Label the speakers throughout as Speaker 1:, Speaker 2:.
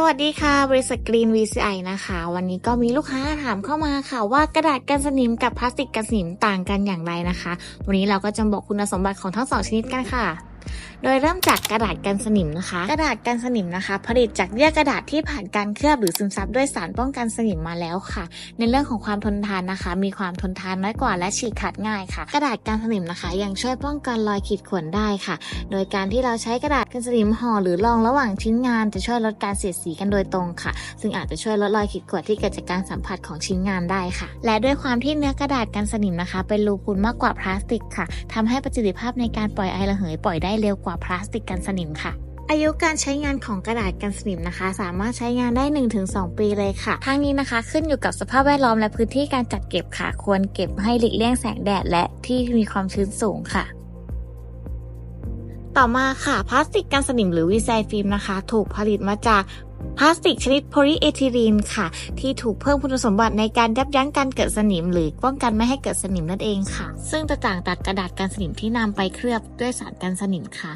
Speaker 1: สวัสดีค่ะ บริษัทกรีน VCI นะคะ วันนี้ก็มีลูกค้าถามเข้ามาค่ะ ว่ากระดาษกันสนิมกับพลาสติกกันสนิมต่างกันอย่างไรนะคะ วันนี้เราก็จะบอกคุณสมบัติของทั้งสองชนิดกันค่ะโดยเริ่มจากกระดาษกันสนิมนะคะ กระดาษกันสนิมนะคะ ผลิตจากเยื่อกระดาษที่ผ่านการเคลือบหรือซึมซับด้วยสารป้องกันสนิมมาแล้วค่ะ ในเรื่องของความทนทานนะคะ มีความทนทานน้อยกว่าและฉีกขาดง่ายค่ะ กระดาษกันสนิมนะคะ ยังช่วยป้องกันรอยขีดข่วนได้ค่ะ โดยการที่เราใช้กระดาษกันสนิมห่อหรือรองระหว่างชิ้นงานจะช่วยลดการเสียดสีกันโดยตรงค่ะ ซึ่งอาจจะช่วยลดรอยขีดข่วนที่เกิดจากการสัมผัสของชิ้นงานได้ค่ะ และด้วยความที่เนื้อกระดาษกันสนิมนะคะ เป็นรูพุนมากกว่าพลาสติกค่ะทำให้ประสิทธิภาพในการปล่อยไอระเหยปล่อยได้เร็วกว่าพลาสติกกันสนิมค่ะอายุการใช้งานของกระดาษกันสนิมนะคะ สามารถใช้งานได้ 1-2 ปีเลยค่ะ ทั้งนี้นะคะขึ้นอยู่กับสภาพแวดล้อมและพื้นที่การจัดเก็บค่ะ ควรเก็บให้หลีกเลี่ยงแสงแดดและที่มีความชื้นสูงค่ะ ต่อมาค่ะพลาสติกกันสนิมหรือวีไซฟิล์มนะคะ ถูกผลิตมาจาก พลาสติกชนิดโพลีเอทิลีนค่ะ ที่ถูกเพิ่มคุณสมบัติในการยับยั้งการเกิดสนิม หรือป้องกันไม่ให้เกิดสนิมนั่นเองค่ะ ซึ่งจะต่างจากกระดาษกันสนิมที่นำไปเคลือบด้วยสารกันสนิมค่ะ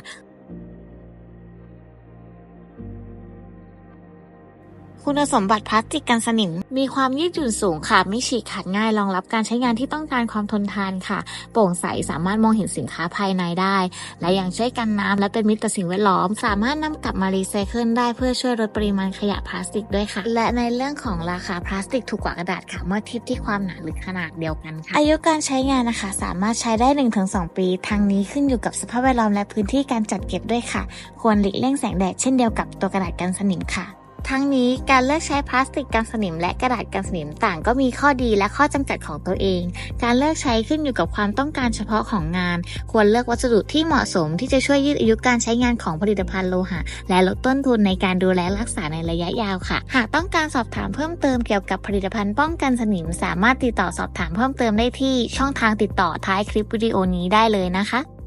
Speaker 1: คุณสมบัติพลาสติกกันสนิม มีความยืดหยุ่นสูงค่ะ ไม่ฉีกขาดง่ายรองรับการใช้งานที่ต้องการความทนทานค่ะ โปร่งใสสามารถมองเห็นสินค้าภายในได้ และยังช่วยกันน้ำและเป็นมิตรต่อสิ่งแวดล้อม สามารถนำกลับมารีไซเคิลได้เพื่อช่วยลดปริมาณขยะพลาสติกด้วยค่ะ และในเรื่องของราคาพลาสติกถูกกว่ากระดาษค่ะ เมื่อเทียบที่ความหนาหรือขนาดเดียวกันค่ะอายุการใช้งานนะคะ สามารถใช้ได้ 1-2 ปีทางนี้ขึ้นอยู่กับสภาพแวดล้อมและพื้นที่การจัดเก็บด้วยค่ะ ควรหลีกเลี่ยงแสงแดดเช่นเดียวกับตัวกระดาษกันสนิมค่ะ ทั้งนี้การเลือกใช้พลาสติกกันสนิมและกระดาษกันสนิมต่างก็มีข้อดีและข้อจำกัดของตัวเอง การเลือกใช้ขึ้นอยู่กับความต้องการเฉพาะของงาน ควรเลือกวัสดุที่เหมาะสมที่จะช่วยยืดอายุการใช้งานของผลิตภัณฑ์โลหะ และลดต้นทุนในการดูแลรักษาในระยะยาวค่ะ หากต้องการสอบถามเพิ่มเติมเกี่ยวกับผลิตภัณฑ์ป้องกันสนิม สามารถติดต่อสอบถามเพิ่มเติมได้ที่ช่องทางติดต่อท้ายคลิปวิดีโอนี้ได้เลยนะคะ